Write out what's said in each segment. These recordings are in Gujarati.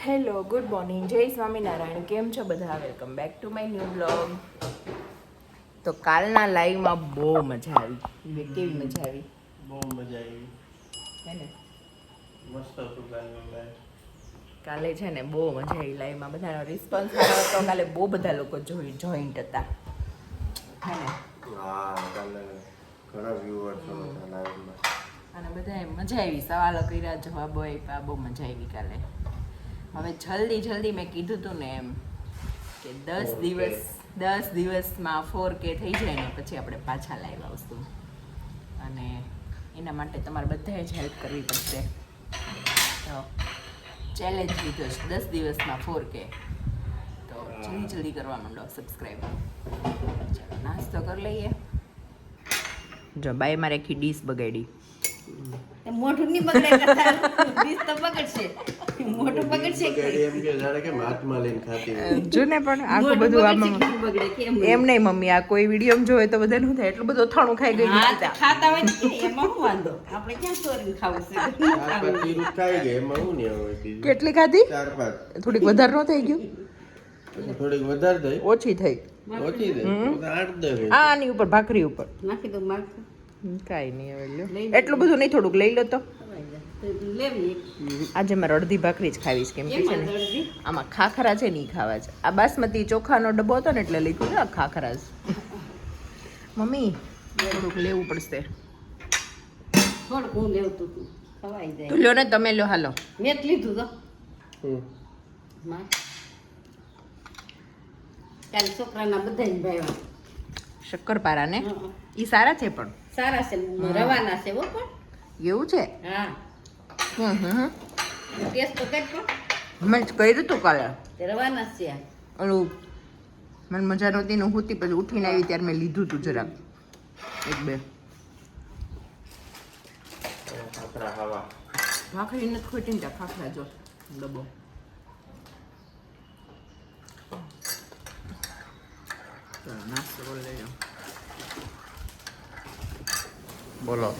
Hello good morning. જય સ્વામિનારાયણ. કેમ છો બધા? Welcome back to my new blog તો કાલના લાઈવમાં બહુ મજા આવી. કેવી મજા આવી? બહુ મજા આવી. હે ને? મસ્ત હતું કાલનું લાઈવ કાલે છે ને બહુ મજા આવી લાઈવમાં બધાનો રિસ્પોન્સ સારો હતો. કાલે બહુ બધા લોકો જોઈ જોઈન્ટ હતા. હે ને? હા કાલે ઘણા વ્યૂઅર્સ હતા લાઈવમાં અને બધાએ મજા આવી. સવાલો કર્યા જવાબો આપ્યા. બહુ મજા આવી કાલે. હવે જલ્દી જલ્દી મેં કીધું હતું ને એમ કે દસ દિવસ દસ દિવસમાં ફોર કે થઈ જાય ને પછી આપણે પાછા લાઈવ આવશું. અને એના માટે તમારે બધાએ જ હેલ્પ કરવી પડશે. તો ચેલેન્જ લીધો છે. દસ દિવસમાં ફોર કે તો જલ્દી જલ્દી કરવા માંડો સબસ્ક્રાઈબ ચાલો નાસ્તો કરી લઈએ. જો બાય મારે આખી ડીશ બગાડી. મોઢું નહીં બગડે તો બગડશે. મોઢું બગડશે એમ કે જાણે કે હાથમાં લઈને ખાતી. જો ને પણ આખું બધું આમાં નહીં બગડે કેમ એમ નહીં મમ્મી આ કોઈ વીડિયો જોવે તો બધા શું થાય? એટલું બધું અથાણું ખાઈ ગઈ હા ખાતા હોય એમાં શું વાંધો? આપણે ક્યાં ચોરીને ખાવું છે? ખાઈ ગઈ. એમાં શું નહીં આવે કેટલી ખાધી? ચાર પાંચ. થોડીક વધારે નો થઈ ગયું? થોડીક વધારે થઈ. ઓછી થઈ. ઓછી થઈ. આની ઉપર ભાખરી ઉપર. નાખી દો માથું કાંઈ નહીં હવે લ્યો. એટલું બધું નહીં થોડુંક લઈ લો તો. આજે મારે અડધી ભાખરી જ ખાવીશ કેમ કે છે ને આમાં ખાખરા છે નહીં ખાવા છે. આ બાસમતી ચોખાનો ડબ્બો હતો ને એટલે લીધું ને આ ખાખરા જ. મમ્મી થોડુંક લેવું પડશે. થોડુંક હું લેવું તું તું ખવાઈ જાય. લ્યો ને તમે લ્યો હાલો. મેં જ લીધું તો. કાલે છોકરાના બધા શક્કરપારા ને. એ સારા છે પણ. સારા છે રવાના છે હો પણ. એવું છે? હા. હમ હમ હમ. ટેસ્ટ તો કઈ પણ. મેં જ કર્યું હતું કાલે. તે રવાના છે. ઓલું મને મજા નહોતી ને હું હતી પછી ઉઠીને આવી ત્યારે મેં લીધું હતું જરાક. એક બે. ખાખરા ભાખરી નથી ખોટી ને ત્યાં ખાખરા જો ડબ્બો. નાસ્તો લઈ લેજો. બોલો.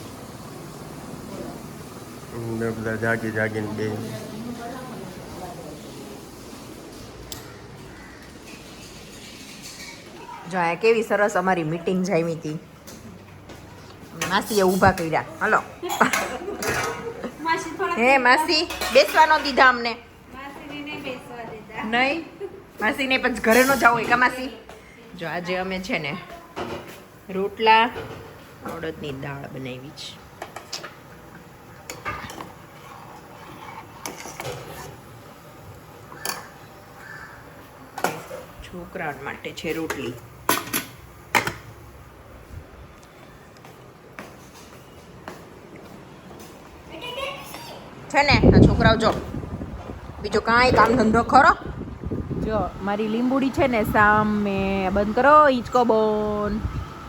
બધા જાગી જાગીને બે. જો આ કેવી સરસ અમારી મીટિંગ જામી હતી. માસીએ ઊભા કર્યા. હલો. હે માસી બેસવા ન દીધા અમને. નહીં માસીને પછી ઘરે ન જાવ એકા માસી? જો આજે અમે છે ને રોટલા અડદની દાળ બનાવી છે. છોકરા માટે છે રોટલી. છે ને, આ છોકરાઓ જો. બીજો કાંઈ કામ ધંધો ખરો. જો, મારી લીંબુડી છે ને સામે, બંધ કરો હિંચકો બોન.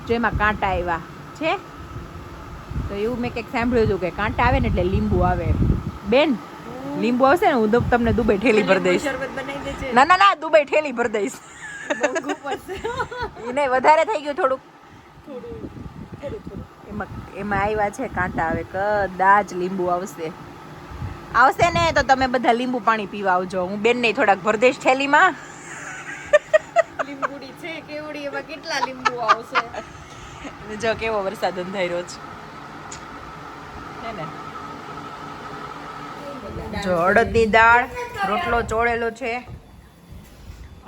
જો એમાં કાંટા આવ્યા. છે? તો એવું મેં કંઈક સાંભળ્યું હતું કે કાંટા આવે ને એટલે લીંબુ આવે. બેન લીંબુ આવશે ને હું તમને દુબઈ ઠેલી ભરી દઈશ. ના ના ના દુબઈ ઠેલી ભરી દઈશ. એને વધારે થઈ ગયું થોડુંક. એમાં એમાં આવ્યા છે કાંટા આવે કદાચ લીંબુ આવશે. આવશે ને તો તમે બધા લીંબુ પાણી પીવા આવજો. હું બેન નહીં થોડાક ભરદેશ થેલીમાં લીંબુડી છે કેવડી એમાં કેટલા લીંબુ આવશે? જો કેવો વરસાદ અંધાર્યો છે. જો અડદની દાળ રોટલો ચોળેલો છે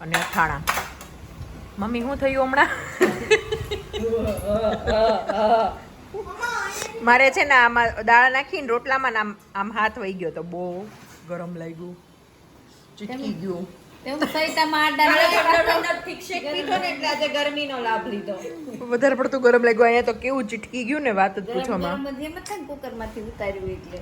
અને અથાણા. મમ્મી, શું થયું હમણાં? મારે છે ને આમાં દાળ નાખીને રોટલામાં આમ આમ હાથ વહી ગયો તો બહુ ગરમ લાગ્યું. ચીટકી ગયું. તેમ સહિતામાં આડા ઠીક શેક પીધો ને એટલે આજે ગરમીનો લાભ લીધો. વધારે પડતું ગરમ લાગ્યું. અહીંયા તો કેવું ચીટકી ગયું ને વાત જ પૂછવામાં. જ. ને કુકરમાંથી ઉતાર્યું એટલે.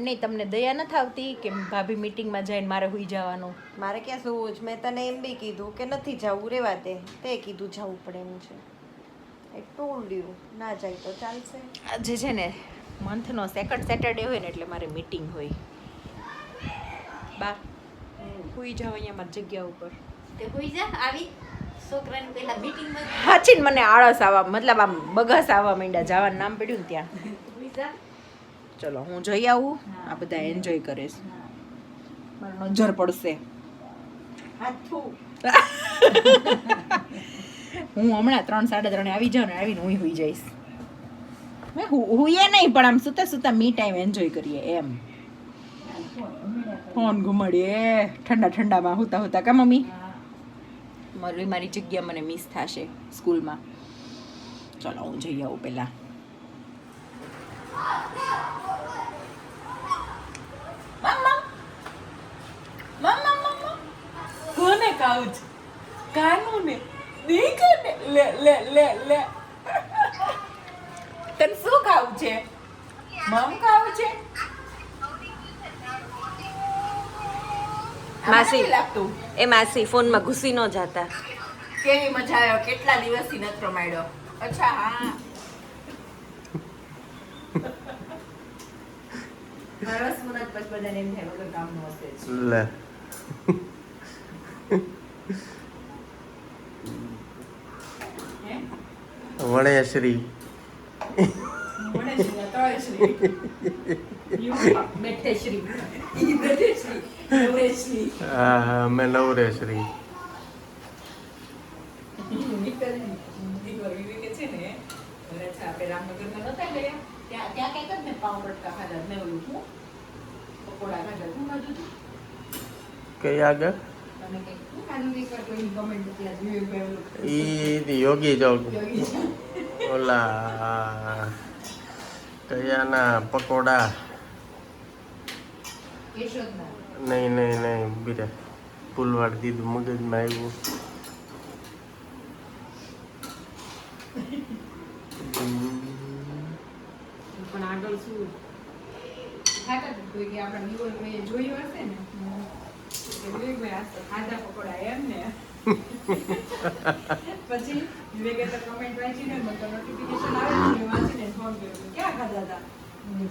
એમ નહીં તમને દયા નથી આવતી કે ભાભી મીટિંગમાં જઈને મારે હુઈ જવાનું? મારે ક્યાં સુવું જ? મેં તને એમ બી કીધું કે નથી જવું રેવા દે. તે કીધું જવું પડે એમ છે. આઈ ટોલ્ડ યુ ના જાય તો ચાલશે. આજે છે ને મંથનો સેકન્ડ સેટરડે હોય ને એટલે મારે મીટિંગ હોય. બા હુઈ જાવ અહીંયા મારી જગ્યા ઉપર. તે હોઈ જા આવી. છોકરાની પેલા મીટિંગમાં હાચી ને મને આળસ આવવા મતલબ આમ બગાસ આવવા માંડ્યા જવાનું નામ પડ્યું ને ત્યાં. હોઈ જા. ચલો હું જઈ આવું આ બધા એન્જોય કરે છે નજર પડશે. હાથું. હું હમણાં ત્રણ સાડા ત્રણે આવી જાઉં ને આવીને હું હોઈ જઈશ. મેં હુ- હુઈએ નહીં પણ આમ સુતા સુતા મી ટાઈમ એન્જોય કરીએ એમ. ફોન ઘુમાડીએ. ઠંડા ઠંડામાં હોતા હોતા કા મમ્મી? મારી મારી જગ્યા મને મિસ થશે સ્કૂલમાં. ચલો હું જઈ આવું પહેલા કોને કાઉ છે કાનુને દીકને લે લે લે લે તને શું ખાવું છે? મમ ખાવું છે? માસી. લાગતું. એ માસી ફોનમાં ઘૂસી ન જાતા. કેવી મજા આવ્યો? કેટલા દિવસથી નથી રમાડ્યો અચ્છા હા. મારા સુરત પછી બધાને એમ થાય વગર કામનું હશે. લે હે? વણેશ્રી વણેશ્રી, તળેશ્રી. યુ બેઠેશ્રી. ઈ બેઠેશ્રી. નવરેશ્રી. હા હા અમે નવરેશ્રી. કઈ આગળ? ઈ યોગી ચોક ઓલા. કયાના પકોડા. નહીં નહીં નહીં બીરે પુલવાડ દીધું મગજમાં આવ્યું. પણ આગળ શું? આપણા જોયું હશે ને? પછી વિવેકે તો કમેન્ટ વાંચી ને મને નોટિફિકેશન આવે ને વાંચીને ફોન કર્યો. ક્યાં ખાધા હતા? મેં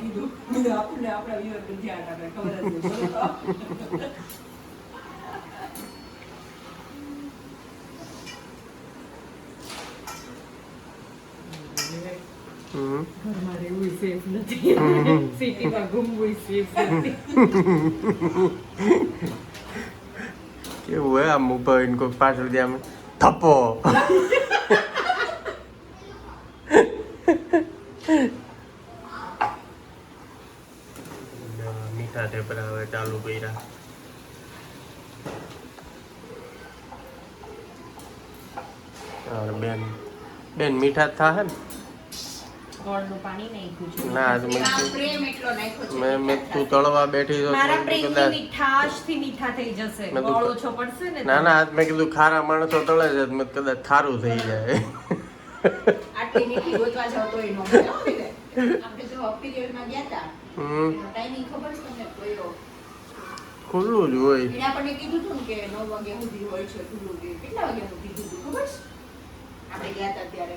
કીધું, કીધું? આપણને આપણા વિવેક ધ્યાન આપે ખબર જ નહીં બોલો. હમ ઘરમાં રહેવું સેફ નથી સિટીમાં ઘૂમવું સેફ નથી કેવું હે આમ ઊભા હોય કોઈ પાછળ આમ થપ્પો? મીઠા ઢેબરા હવે ચાલુ કર્યા. બેન. બેન મીઠા થાય ને? ગોળનું પાણી નાખ્યું છે. ના, આજ મેં પ્રેમ એટલો નાખ્યો છે. મેં મેં તું તળવા બેઠી તો મારા પ્રેમની કદાચ મીઠાશથી મીઠા થઈ જશે. ગોળ ઓછો પડશે ને ના ના આજ મેં કીધું ખારા માણસો તળે છે તો મેં કદાચ ખારું થઈ જાય. આટલી મીઠી ગોતવા જાવ તોય નો મળે હો વિવેક. આપણે જો પીરિયડમાં ગયા હતા ટાઈમિંગ ખબર છે તમને કોયરો ખુલ્લું જ હોય. એને આપણને કીધું હતું કે નવ વાગ્યા સુધી હોય છે ખુલ્લું. કેટલા વાગ્યા સુધી કીધું ખબર છે? આપણે ગયા હતા ત્યારે.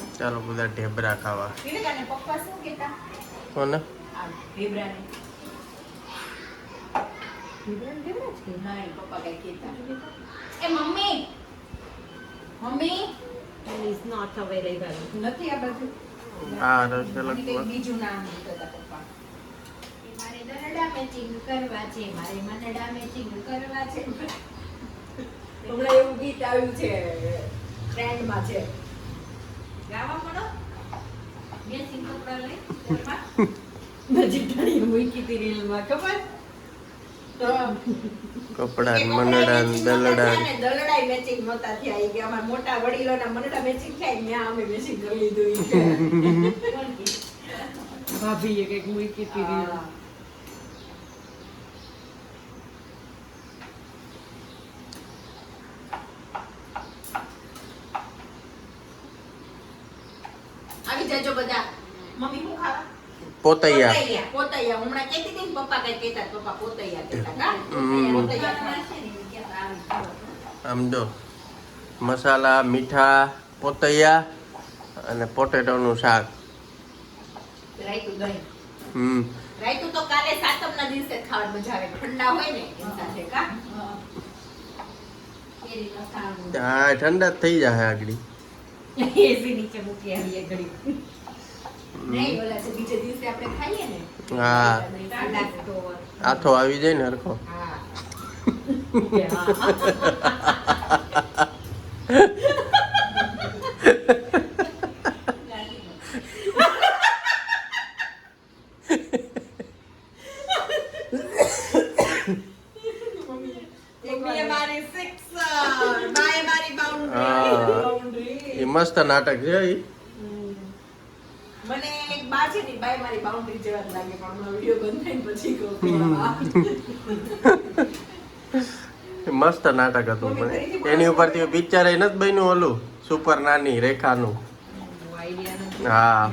મનડા બધા કરવા ખાવા હમણાં એવું ગીત આવ્યું છે ટ્રેન્ડમાં છે. ગાવા પડો. મેચિંગ કપડા લઈ ઘરમાં મૂકી હતી રીલમાં ખબર? કપડા મનડા ને દલડા. દલડાઈ મેચિંગ થયા. ઈ કે અમારા મોટા વડીલોના મનડા મેચિંગ થાય ને અમે મેચિંગ કરી દીધું ભાભી એ કંઈક મૂકી હતી. આવી બધા મમ્મી શું ખાવા? પોતૈયા. પોતૈયા પોતૈયા. હમણાં કહેતી હતી ને પપ્પા કઈ કહેતા પપ્પા પોતૈયા કહેતા. પોતૈયા આમ જો મસાલા મીઠા પોતૈયા અને પોટેટોનું શાક. હમ. રાયતું તો કાલે સાતમના દિવસે ખાવાની મજા આવે. ઠંડા હોય ને એની સાથે કા? હા ઠંડા જ થઈ જાય આગળ. એસી નીચે મૂકી આવીએ ઘડી હા. આથો આવી જાય ને હરખો. મસ્ત નાટક છે બા છે ને બાય મારી બાઉન્ડ્રી જેવા જ લાગે પણ હમણાં વીડિયો બંધ થઈને પછી કહું. કે આ. એ મસ્ત નાટક હતું પણ. એની ઉપરથી પિક્ચર એ નથી બન્યું ઓલું સુપર નાની રેખાનું. હા.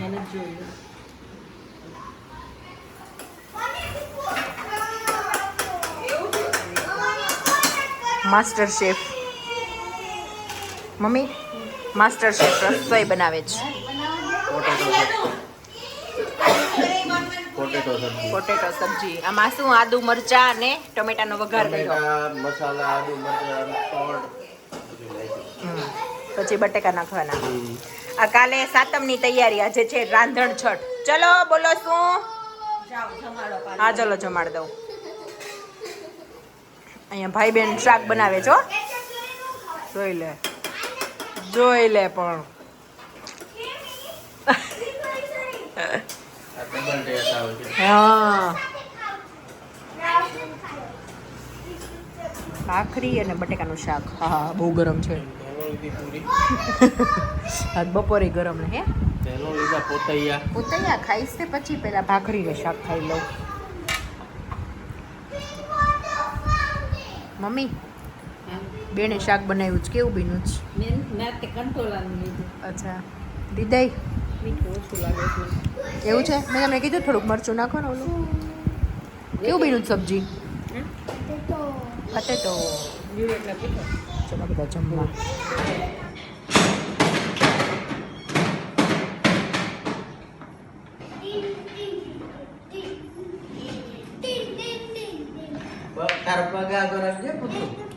Master chef mummy master chef રસોઈ બનાવે છે. પોટેટો સબ્જી. પોટેટો સબ્જી. આમાં શું? આદુ મરચા અને ટમેટાનો વઘાર કર્યો. ટમેટા મસાલા આદુ મરચાં સોલ્ટ પછી બટેકા નાખવાના. આ કાલે સાતમની તૈયારી. આજે છે રાંધણ છઠ. ચલો બોલો શું? હા ચલો જમાડ દઉં. અહીંયા ભાઈ બેન શાક બનાવે છો જોઈ લે. જોઈ લે પણ. ડબલ ટેસ્ટ આવે છે. હા. ભાખરી અને બટેકાનું શાક. હા હા બહુ ગરમ છે. આજ બપોરે ગરમ ને હે? લીધા પોતૈયા. પોતૈયા ખાઈશ તે પછી પેલા ભાખરીને શાક ખાઈ લઉં. મમ્મી બેને શાક બનાવ્યું છે. કેવું બીનું છે? કંટ્રોલાનું લીધું. અચ્છા. દીદાઈ? એવું છે? મેં તમને કીધું થોડુંક મરચું નાખો ને ઓલું. કેવું બીનું છે સબ્જી? પટેટો ચલો બધા જમવા. તાર પગ રાખજે પુતું